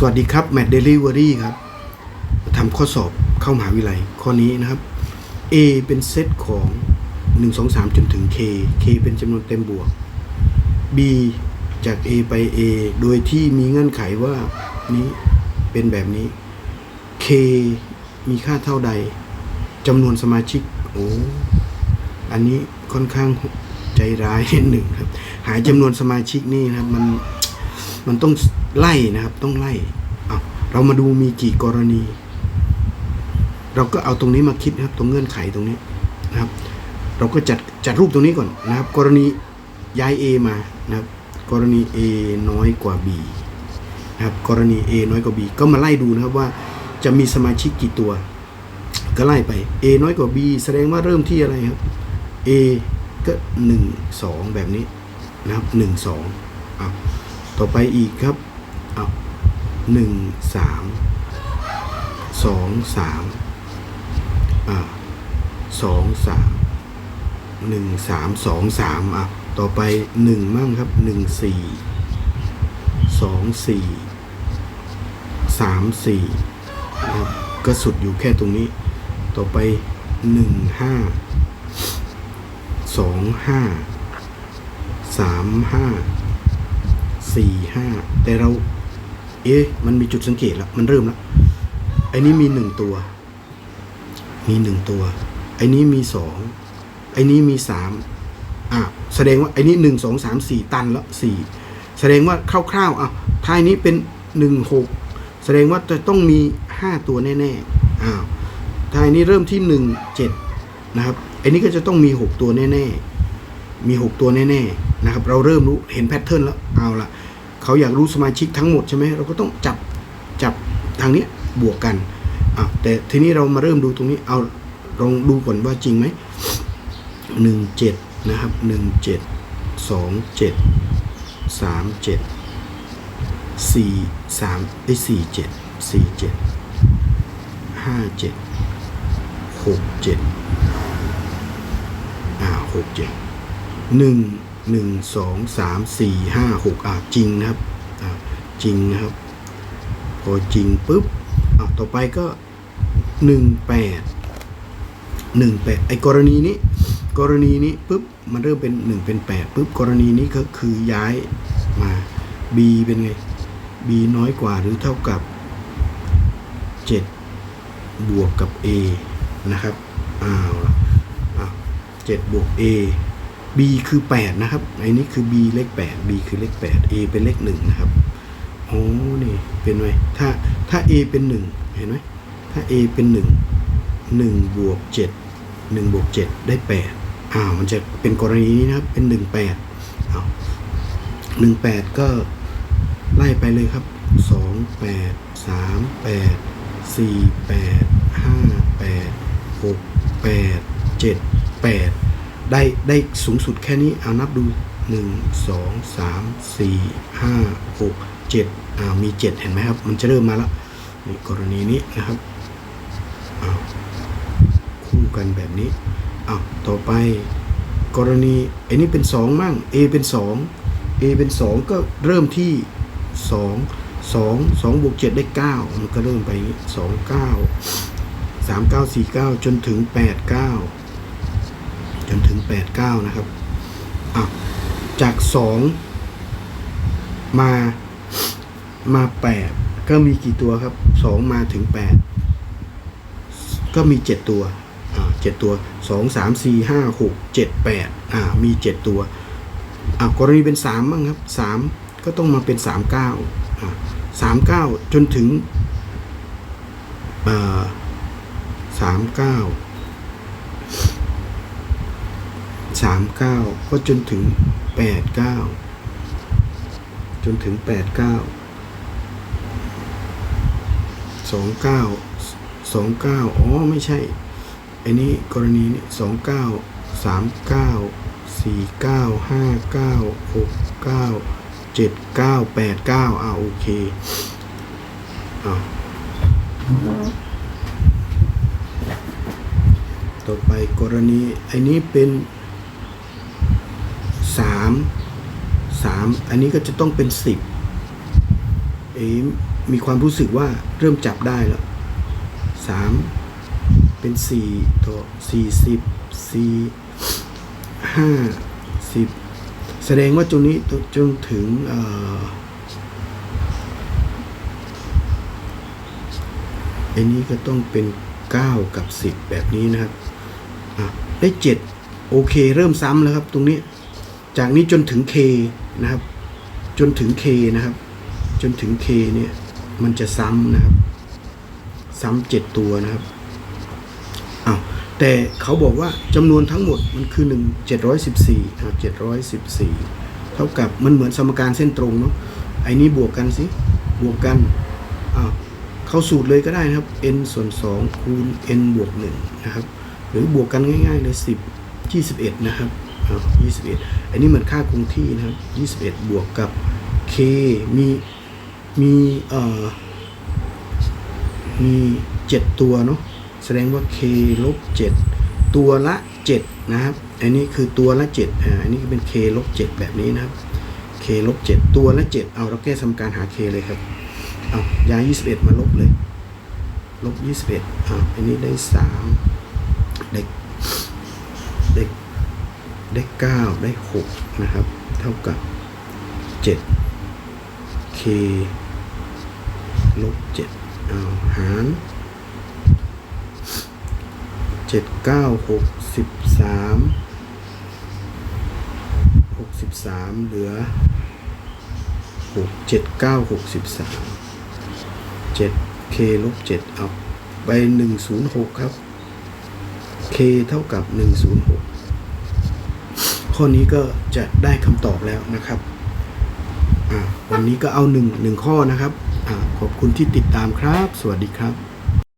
สวัสดีครับแม t เดลิเวอรี่ครับทำข้อสอบเข้ามหาวิทยาลัยข้อนี้นะครับ A เป็นเซตของ 1 2 3 จนถึง K K เป็นจำนวนเต็มบวก B จาก A ไป A โดยที่มีเงื่อนไขว่านี้เป็นแบบนี้ K มีค่าเท่าใดจำนวนสมาชิกโอ้อันนี้ค่อนข้างใจร้ายนิดหนึ่งครับ หายจำนวนสมาชิกนี่นะครับมันมันต้อง ไล่นะครับ ต้องไล่เอาเรามาดูมีกี่กรณี เราก็เอาตรงนี้มาคิดนะครับ ตรงเงื่อนไขตรงนี้นะครับ เราก็จัดจัดรูปตรงนี้ก่อนนะครับ กรณีย้าย A มานะครับ กรณี A น้อยกว่า B นะครับ กรณี A น้อยกว่า B ก็มาไล่ดูนะครับว่าจะมีสมาชิกกี่ตัว ก็ไล่ไป A น้อยกว่า B แสดงว่าเริ่มที่อะไรครับ A ก็หนึ่งสองแบบนี้นะครับหนึ่งสองอะต่อไปอีกครับ อะหนึ่งสามสองสามอะสองสามหนึ่งสามสองสามอะต่อไปหนึ่งมั่งครับหนึ่งสี่สองสี่สามสี่ก็สุดอยู่แค่ตรงนี้ ต่อไปหนึ่งห้าสองห้าสามห้าสี่ห้าแต่เรา เอ๊ะมันมีจุดสังเกตแล้ว มันเริ่มแล้วไอ้นี้มีหนึ่งตัว มีหนึ่งตัว ไอ้นี้มีสองไอ้นี้มีสามอะแสดงว่าไอ้นี้หนึ่งสองสามสี่ตันแล้วสี่แสดงว่าคร่าวๆอะท้ายนี้เป็นหนึ่งหกแสดงว่าจะต้องมีห้าตัวแน่ๆอ้าวท้ายนี้เริ่มที่หนึ่งเจ็ดนะครับไอ้นี้ก็จะต้องมี6ตัวแน่ๆมี6ตัวแน่ๆนะครับ เราเริ่มรู้เห็นแพทเทิร์นแล้วเอาละ เขาอยากรู้สมาชิกทั้งหมดใช่ไหมเราก็ต้องจับจับทางเนี้ยบวกกันอะแต่ทีนี้เรามาเริ่มดูตรงนี้เอาลองดูก่อนว่าจริงไหมหนึ่งเจ็ดนะครับหนึ่งเจ็ดสองเจ็ดสามเจ็ดสี่สามไอ้สี่เจ็ดสี่เจ็ดห้าเจ็ดหกเจ็ดอ่าหกเจ็ดหนึ่ง หนึ่งสองสามสี่ห้าหกอ่าจริงนะครับอ่าจริงนะครับ พอจริงปุ๊บอ่าต่อไปก็หนึ่งแปดหนึ่งแปดไอ้กรณีนี้ กรณีนี้ปุ๊บมันเริ่มเป็นหนึ่งเป็นแปดปุ๊บกรณีนี้ก็คือย้ายมา b เป็นไง b น้อยกว่าหรือเท่ากับเจ็ดบวกกับ a นะครับอ้าวล่ะเจ็ดบวก a b คือ 8 นะครับไอ้นี้คือ b เลข 8 b คือเลข 8 a เป็นเลข1นะครับโอ้นี่เป็นไงถ้าถ้า a เป็น 1 เห็นไหมถ้า a เป็น 1 1บวก7 1บวก7ได้ 8อ้าวมันจะเป็นกรณีนี้นะครับเป็น 1 8ึ่าแปดก็ไล่ไปเลยครับ 2 8 3 8 4 8 5 8 6 8 7 8 ได้ได้สูงสุดแค่นี้เอานับดูหนึ่งสองสามสี่ห้าหกเจ็ดอ่ามีเจ็ดเห็นไหมครับ มันจะเริ่มมาแล้วนี่กรณีนี้นะครับคู่กันแบบนี้อ้าวต่อไปกรณีไอ้นี่เป็นสองมั่ง A เป็นสอง A เป็นสองก็เริ่มที่สองสองสองบวกเจ็ดได้เก้ามันก็เริ่มไปอย่างนี้สองเก้าสามเก้าสี่เก้าจนถึงแปดเก้า จนถึงแปดเก้านะครับจากสองมามาแปดก็มีกี่ตัวครับสองมาถึงแปดก็มีเจ็ดตัวเจ็ดตัวสองสามสี่ห้าหกเจ็ดแปดอ่ามีเจ็ดตัวอ่ากรณีเป็นสามบ้างครับสามก็ต้องมาเป็นสามเก้าอ่าสามเก้าจนถึงอ่าามเก้าสามเก้าก็จนถึงแปดเก้าจนถึงแปดเก้าสองเก้าสองเก้าอ๋อไม่ใช่อันนี้กรณีนี้สองเก้าสามเก้าสี่เก้าห้าเก้าหกเก้าเจ็ดเก้าแปดเก้าอ่าโอเคอ่าต่อไปกรณี อันนี้เป็น สามสามอันนี้ก็จะต้องเป็นสิบเอ๋มีความรู้สึกว่าเริ่มจับได้แล้วสามเป็นสี่ต่อสี่สิบสี่ห้าสิบแสดงว่าตรงนี้จนถึงอ่อไอ้นี้ก็ต้องเป็นเก้ากับสิบแบบนี้นะครับ ได้เจ็ดโอเค เริ่มซ้ำแล้วครับตรงนี้ จากนี้จนถึง K นะครับ จนถึง K นะครับ จนถึง K เนี่ยมันจะซ้ำนะครับ ซ้ำเจ็ดตัวนะครับอ้าวแต่เขาบอกว่าจำนวนทั้งหมดมันคือหนึ่งเจ็ดร้อยสิบสี่ครับเจ็ดร้อยสิบสี่เท่ากับมันเหมือนสมการเส้นตรงเนาะไอ้นี้บวกกันสิ บวกกันอ้าวเข้าสูตรเลยก็ได้นะครับ n ส่วน 2 คูณ n บวก1นะครับ หรือบวกกันง่ายๆเลย10 21 นะครับ อ้าว21 อันนี้เหมือนค่าคงที่นะครับ21 บวกกับ k มีมีเอ่อมีเจ็ดตัวเนาะแสดงว่า k ลบเจ็ดตัวละเจ็ดนะครับ อันนี้คือตัวละเจ็ดอ่าอันนี้ก็เป็น k ลบเจ็ดแบบนี้นะครับ k ลบเจ็ดตัวละเจ็ดเอาเราแก้สมการหา k เลยครับเอาย้ายยี่สิบเอ็ดมาลบเลยลบยี่สิบเอ็ดอ่าอันนี้ได้สามได้ได้ ได้เก้าได้หกนะครับ เท่ากับเจ็ด k ลบเจ็ดเอาหารเจ็ดเก้าหกสิบสามหกสิบสามเหลือหกเจ็ดเก้าหกสิบสามเจ็ด k ลบเจ็ดเอาไปหนึ่งศูนย์หกครับ k เท่ากับหนึ่งศูนย์หก ข้อนี้ก็จะได้คำตอบแล้วนะครับวันนี้ก็เอาหนึ่งหนึ่งข้อนะครับอขอบคุณที่ติดตามครับ สวัสดีครับ